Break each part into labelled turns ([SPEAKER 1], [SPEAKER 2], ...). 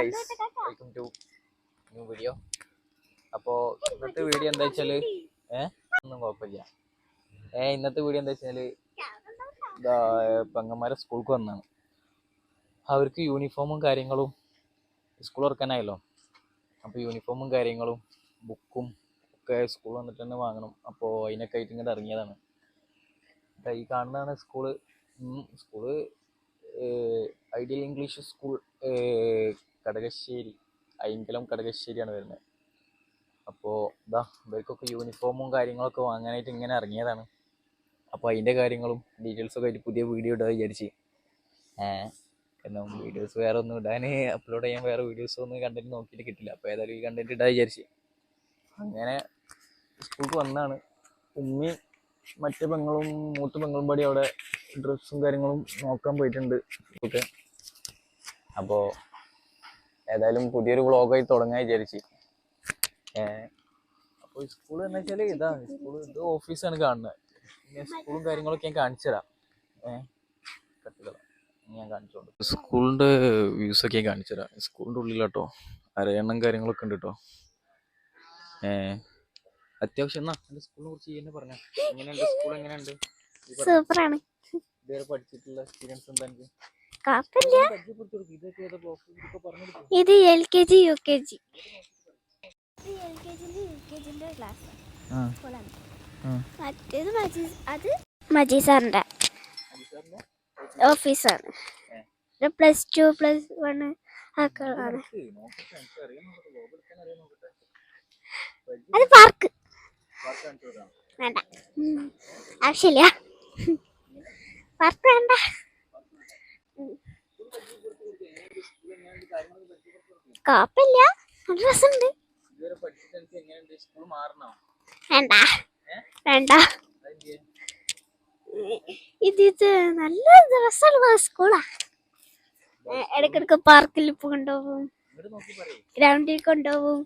[SPEAKER 1] Guys welcome to new video അപ്പോൾ ഇന്നത്തെ video എന്താ വെച്ചാൽ ഏ? ഒന്നും കുഴപ്പമില്ല. ഏ ഇന്നത്തെ വീഡിയോ എന്താ വെച്ചാൽ പെങ്ങന്മാരെ സ്കൂൾക്ക് വന്നാണ്. അവർക്ക് യൂണിഫോമും കാര്യങ്ങളും സ്കൂൾ തുറക്കാനായല്ലോ. അപ്പോൾ യൂണിഫോമും കാര്യങ്ങളും ബുക്കും ഒക്കെ സ്കൂൾ വന്നിട്ട് തന്നെ വാങ്ങണം. അപ്പോൾ അതിനൊക്കെ ആയിട്ട് ഇങ്ങോട്ട് ഇറങ്ങിയതാണ്. ഈ കാണുന്നതാണ് school school ideal English school Kadakassery Ayinkalam കടകശ്ശേരിയാണ് വരുന്നത് അപ്പോൾ ഇതാ ഇവർക്കൊക്കെ യൂണിഫോമും കാര്യങ്ങളൊക്കെ വാങ്ങാനായിട്ട് ഇങ്ങനെ ഇറങ്ങിയതാണ്. അപ്പോൾ അതിന്റെ കാര്യങ്ങളും ഡീറ്റെയിൽസൊക്കെ ആയിട്ട് പുതിയ വീഡിയോ ഇടാൻ വിചാരിച്ച്. കാരണം വീഡിയോസ് വേറെ ഒന്നും ഇടാൻ അപ്ലോഡ് ചെയ്യാൻ വേറെ വീഡിയോസ് ഒന്നും കണ്ടന്റ് നോക്കിയിട്ട് കിട്ടില്ല. അപ്പോൾ ഏതായാലും ഈ കണ്ടന്റ് ഇടാൻ വിചാരിച്ച്. അങ്ങനെ സ്കൂൾക്ക് വന്നാണ്. ഉമ്മി മറ്റു പെങ്ങളും മൂത്ത പെങ്ങളും പാടി അവിടെ ഡ്രസ്സും കാര്യങ്ങളും നോക്കാൻ പോയിട്ടുണ്ട് ഒക്കെ അപ്പോൾ ഏതായാലും പുതിയൊരു വ്ളോഗായി തുടങ്ങാൻ വിചാരിച്ച്. അപ്പോൾ സ്കൂൾ എന്ന് വെച്ചാൽ ഇതാ സ്കൂൾ ഇത് ഓഫീസാണ് കാണുന്നത്. പിന്നെ സ്കൂളും കാര്യങ്ങളൊക്കെ ഞാൻ കാണിച്ചു തരാം. ഏഹ് ഞാൻ കാണിച്ചോണ്ട്. സ്കൂളിന്റെ വ്യൂസ് ഒക്കെ ഞാൻ കാണിച്ചു തരാം. സ്കൂളിന്റെ ഉള്ളിലാട്ടോ അരയണ്ണം കാര്യങ്ങളൊക്കെ ഉണ്ട് കേട്ടോ ഏഹ് അത്യാവശ്യം എന്നാ എന്റെ സ്കൂളിനെ കുറിച്ച് തന്നെ പറഞ്ഞ. എങ്ങനെയുണ്ട്? സ്കൂൾ എങ്ങനെയുണ്ട്?
[SPEAKER 2] സൂപ്പറാണ്
[SPEAKER 1] ഇതുവരെ പഠിച്ചിട്ടുള്ള എക്സ്പീരിയൻസ് എന്താ എനിക്ക്
[SPEAKER 2] കുഴപ്പമില്ല. ഇത് L K G U K G. L K ജിന്റെ U K ജിന്റെ ക്ലാസ്
[SPEAKER 1] ആ, ആ.
[SPEAKER 2] മറ്റേത് മജീസ് അത് മജീസ് സാറിന്റെ. ഓഫീസാണ്. പ്ലസ് ടു പ്ലസ് വൺ
[SPEAKER 1] ആക്കളാണ്.
[SPEAKER 2] അത് പാർക്ക് വേണ്ട. ആവശ്യമില്ല. പാർക്ക് വേണ്ട. കുഴപ്പമില്ല. നല്ല രസമുണ്ട്. വേണ്ട. വേണ്ട? ഇത് ഇത് നല്ല രസമുള്ള സ്കൂളാ. ഇടക്കിടക്ക് പാർക്കിൽ കൊണ്ടുപോകും. ഗ്രൗണ്ടിൽ കൊണ്ടുപോകും.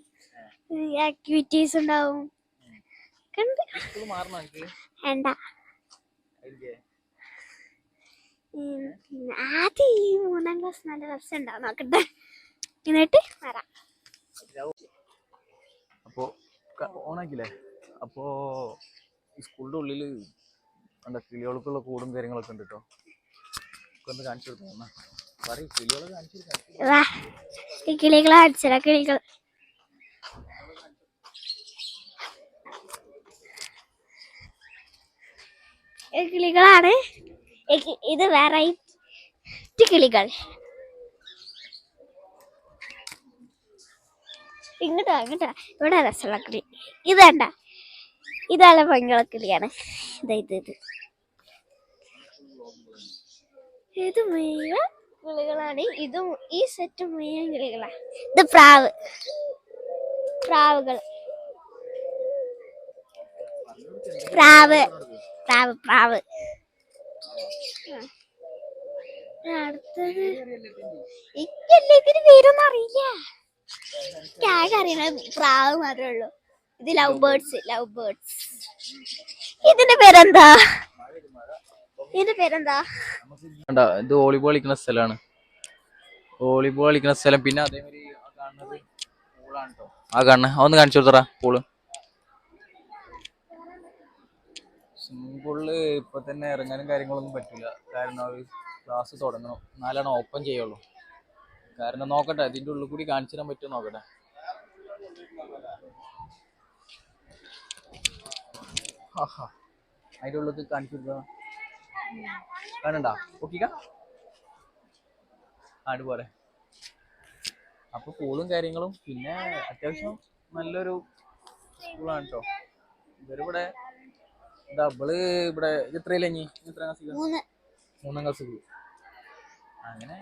[SPEAKER 2] ആക്ടിവിറ്റീസ് ഉണ്ടാവും. വേണ്ട. ആദ്യം ഈ മൂന്നാം ക്ലാസ് നല്ല രസം ഉണ്ടാവും നോക്കട്ടെ. എന്നിട്ട് വരാം.
[SPEAKER 1] ഓണാക്കില്ലേ? അപ്പോ ഈ സ്കൂളിന്റെ ഉള്ളിൽ എന്താ കിളികൾക്കുള്ള കൂടും കാര്യങ്ങളൊക്കെ ഉണ്ട് കേട്ടോ ഒന്ന് കാണിച്ചു കൊടുക്കണം പറയും കിളികളെ കാണിച്ചു
[SPEAKER 2] കിളികളെ കിളികൾ കിളികളാണ്. ഇത് വെറൈറ്റി കിളികൾ. ഇങ്ങോട്ടാ ഇങ്ങോട്ടാ ഇവിടെ രസമുള്ള കിളി ഇത് വേണ്ട. ഇതാണ് ഭയങ്കര കിളിയാണ് ഇതാ ഇത് ഇത്. ഇത് മുഴുവൻ കിളികളാണ്. ഇതും ഈ സെറ്റ് മുഴുവൻ കിളികളാണ് ഇത് പ്രാവ്. പ്രാവുകൾ. പ്രാവ്. പ്രാവ് പ്രാവ്. അടുത്തത്. ഇക്കല്ലേ ഇതിന് പേരൊന്നും അറിയില്ല. ആകെ അറിയണ പ്രാവ് മാത്രമേ ഉള്ളൂ. ഇത് ലവ് ബേർഡ്സ് ലവ് ബേർഡ്സ് ഇതിന്റെ പേരെന്താ? ഇതിന്റെ പേരെന്താ?
[SPEAKER 1] ഇത് വോളിബോൾ കളിക്കുന്ന സ്ഥലമാണ്. വോളിബോൾ കളിക്കുന്ന സ്ഥലം. പിന്നെ അതേമാതിരി ആ കാണുന്ന. ഒന്ന് കാണിച്ചു കൊടുത്തറ പൂൾ സ്വിമ്മിംഗ് പൂളിൽ ഇപ്പൊ തന്നെ ഇറങ്ങാനും കാര്യങ്ങളൊന്നും പറ്റില്ല. കാരണം ക്ലാസ് തുടങ്ങണം. നാലാണ് ഓപ്പൺ ചെയ്യുള്ളൂ. കാരണം നോക്കട്ടെ ഇതിന്റെ ഉള്ളിൽ കൂടി കാണിച്ചു തരാൻ പറ്റുമോ നോക്കട്ടെ? അതിന്റെ ഉള്ളിൽ കാണിച്ചു കാണണ്ട ഓക്കിക്ക ആട് പോലെ അപ്പൊ പൂളും കാര്യങ്ങളും പിന്നെ അത്യാവശ്യം നല്ലൊരു സ്കൂളാണ് കേട്ടോ ഇവരിവിടെ ഡബിൾ ഇവിടെ ഇത് ഇനി? എത്ര ക്ലാസ്
[SPEAKER 2] മൂന്നാം.
[SPEAKER 1] ക്ലാസ് അങ്ങനെ.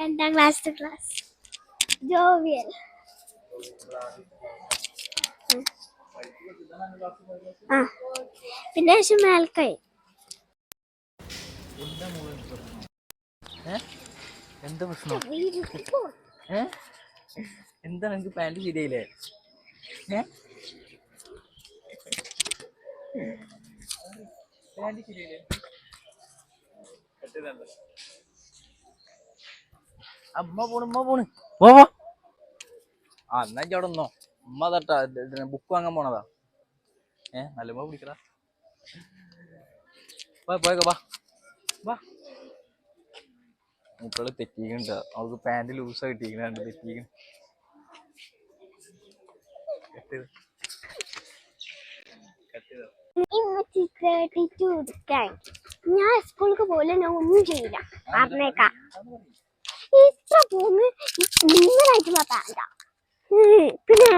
[SPEAKER 2] രണ്ടാം ക്ലാസ് ക്ലാസ് ജോവിയൽ. ആ. പിന്നെ മേൽക്കായി
[SPEAKER 1] എന്താ പ്രശ്നം? എന്താ എന്താണ് എനിക്ക് പാന്റ് ശരിയായില്ലേ? ഏ? അമ്മ പോണ് ഉമ്മ പോണ്. പോവാ ആ എന്നാ അവിടെ നിന്നോ. ഉമ്മ തട്ടാ ബുക്ക് വാങ്ങാൻ പോണതാ. ഏ നല്ല ഉമ്മ പിടിക്കടാ. വാ പോയേക്ക വാ. വാ. മൂക്കൾ തെറ്റിക്കണ്ട. അവൾക്ക് പാന്റ് ലൂസാ കിട്ടിയിരിക്കണ തെറ്റിക്കണ കട്ട് ചെയ്ത്. കട്ട് ചെയ്തോ.
[SPEAKER 2] ഇമ്മച്ചി ടു എടുക്കാൻ ഞാൻ സ്കൂൾക്ക് പോലെ ഞാൻ ഒന്നും ചെയ്യില്ല. പറഞ്ഞേക്കാം. ഇത്ര പോന്ന് നിങ്ങളായിട്ടുള്ള
[SPEAKER 1] പാന്റാ പിന്നെ?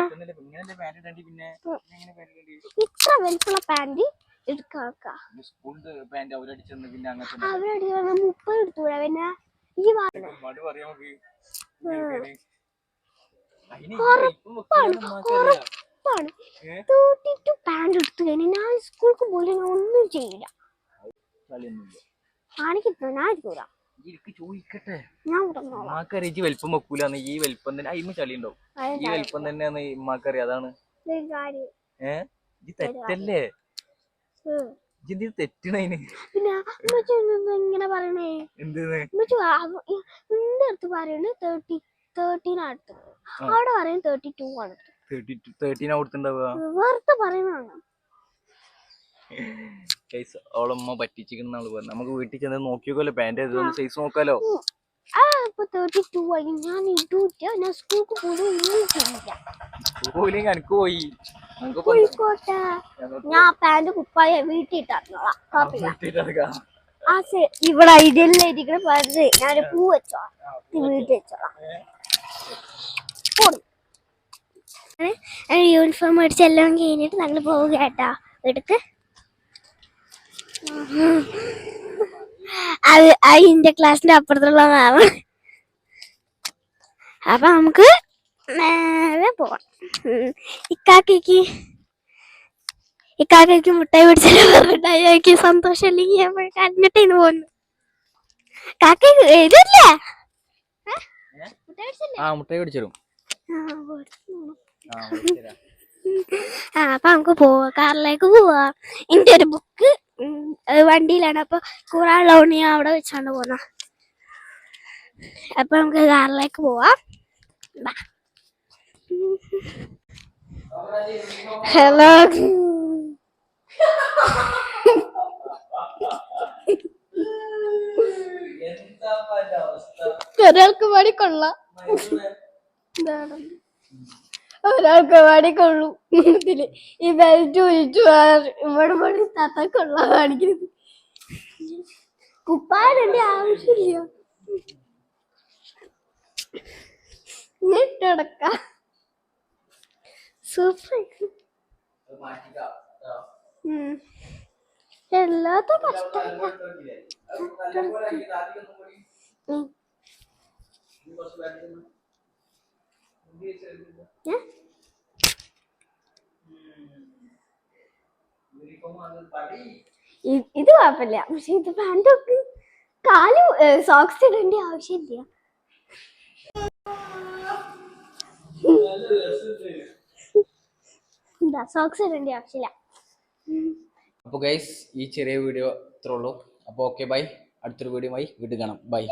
[SPEAKER 2] ഇത്ര വലുപ്പുള്ള പാന്റ് എടുക്കാക്ക അവരുടെ മുപ്പത് എടുത്തൂടെ പിന്നെ? ഈ കൊറപ്പാണ്
[SPEAKER 1] മടി പറയാം
[SPEAKER 2] ഉറപ്പാണ്.
[SPEAKER 1] ഏ?
[SPEAKER 2] തേർട്ടി ടു പാന്റ് എടുത്തു കഴിഞ്ഞാൽ ഞാൻ സ്കൂൾക്ക് പോലും ഞാൻ ഒന്നും ചെയ്യില്ല. കാണിക്കുന്നു ഞാൻ എടുക്കൂല
[SPEAKER 1] ഉമ്മാക്കറിയാം ഈ വലിപ്പം വെക്കൂലെന്ന്. ഈ വലിപ്പം തന്നെ അയിമ ചളി ഉണ്ടാവും ഈ വലിപ്പം തന്നെയാണ് ഉമ്മാക്കറിയാം അതാണ്.
[SPEAKER 2] ഒരു കാര്യം
[SPEAKER 1] ഏ? ഈ തെറ്റല്ലേ? തെറ്റണതിന്
[SPEAKER 2] പിന്നെ ഇങ്ങനെ പറയണേ? എന്റെ അടുത്ത് പറയുന്നത് തേർട്ടി തേർട്ടീൻ അടുത്ത്. അവിടെ പറയുന്നത് തേർട്ടി ടു ആണ്
[SPEAKER 1] തേർട്ടി തേർട്ടീനാ കൊടുത്തിണ്ടാവുക
[SPEAKER 2] വെറുതെ പറയുന്നതാണ്
[SPEAKER 1] സൈസ് അവളമ്മ പറ്റിച്ചിരിക്കുന്ന ആൾ പറഞ്ഞു നമുക്ക് വീട്ടിൽ ചെന്ന് നോക്കിയോക്കല്ലോ പാന്റ് ഏതൊന്ന് സൈസ് നോക്കാലോ.
[SPEAKER 2] ആ ഇപ്പൊ തേർട്ടി ടു ആയി. ഞാൻ ഇടൂറ്റ ഞാൻ സ്കൂൾക്ക് പോലും ഒന്നും ചെയ്യില്ല
[SPEAKER 1] പോയില്ലെങ്കിൽ എനിക്ക് പോയി. നമുക്ക്
[SPEAKER 2] പോയിക്കോട്ടെ ഞാൻ പാന്റ് കുപ്പായ വീട്ടിൽ ഇട്ടോളാം കുഴപ്പമില്ല ആ സെ- ഇവിടെ ഇതിലെ ഇരിക്കണ പറഞ്ഞ് ഞാൻ പൂ വെച്ചോ വീട്ടിൽ വെച്ചോളാം. യൂണിഫോം മേടിച്ച് എല്ലാം കഴിഞ്ഞിട്ട് ഞങ്ങൾ പോവുക കേട്ടോ വീട്ടിക്ക്. അത് അത് ഇന്ത്യ ക്ലാസ്സിന്റെ അപ്പുറത്തുള്ള മാമ അപ്പൊ നമുക്ക് നേരെ പോവാം. ഇക്കാക്കി ഇക്കാക്കയ്ക്ക് ഇക്കാക്കയ്ക്ക് മുട്ടായി പിടിച്ചിട്ട് മിഠായി ആക്കി സന്തോഷം അല്ലെങ്കിൽ നമ്മൾ കരഞ്ഞിട്ടേന്ന് പോകുന്നു കാക്ക ഇതില്ലേ മുട്ടായി പിടിച്ചില്ലേ?
[SPEAKER 1] ആ മുട്ടായി പിടിച്ചിടും
[SPEAKER 2] ആ.
[SPEAKER 1] ആ
[SPEAKER 2] അപ്പൊ നമുക്ക് പോവാ. കാറിലേക്ക് പോവാ എന്റെ ഒരു ബുക്ക് വണ്ടിയിലാണ്. അപ്പൊ കുറെ ലോണി അവിടെ വെച്ചാണ് പോന്ന. അപ്പൊ നമുക്ക് കാറിലേക്ക് പോവാം. ഹലോ. ഒരാൾക്ക് പാടി കൊള്ളാം. എന്താണ്? ഒരാൾക്ക് പാടി കൊള്ളു. ഇതിൽ ഈ ബെൽറ്റ് ഒഴിച്ചു ഇവിടെ പണി തത്തക്കൊള്ള കാണിക്കുന്നത് കുപ്പാടേണ്ട ആവശ്യമില്ല. ഞെട്ടടക്ക സൂപ്പർ എല്ലാത്ത ഇത് കുഴപ്പമില്ല. പക്ഷെ ഇത് പാന്റൊക്കെ കാൽ സോക്സ് ഇടേണ്ട ആവശ്യമില്ല. സോക്സ് ഇടേണ്ട ആവശ്യമില്ല.
[SPEAKER 1] അപ്പോൾ ഗൈസ് ഈ ചെറിയ വീഡിയോ ഇത്രേ ഉള്ളൂ. അപ്പോൾ ഓക്കെ ബൈ അടുത്തൊരു വീഡിയോ ആയി വിടുകണം കാണാം. ബൈ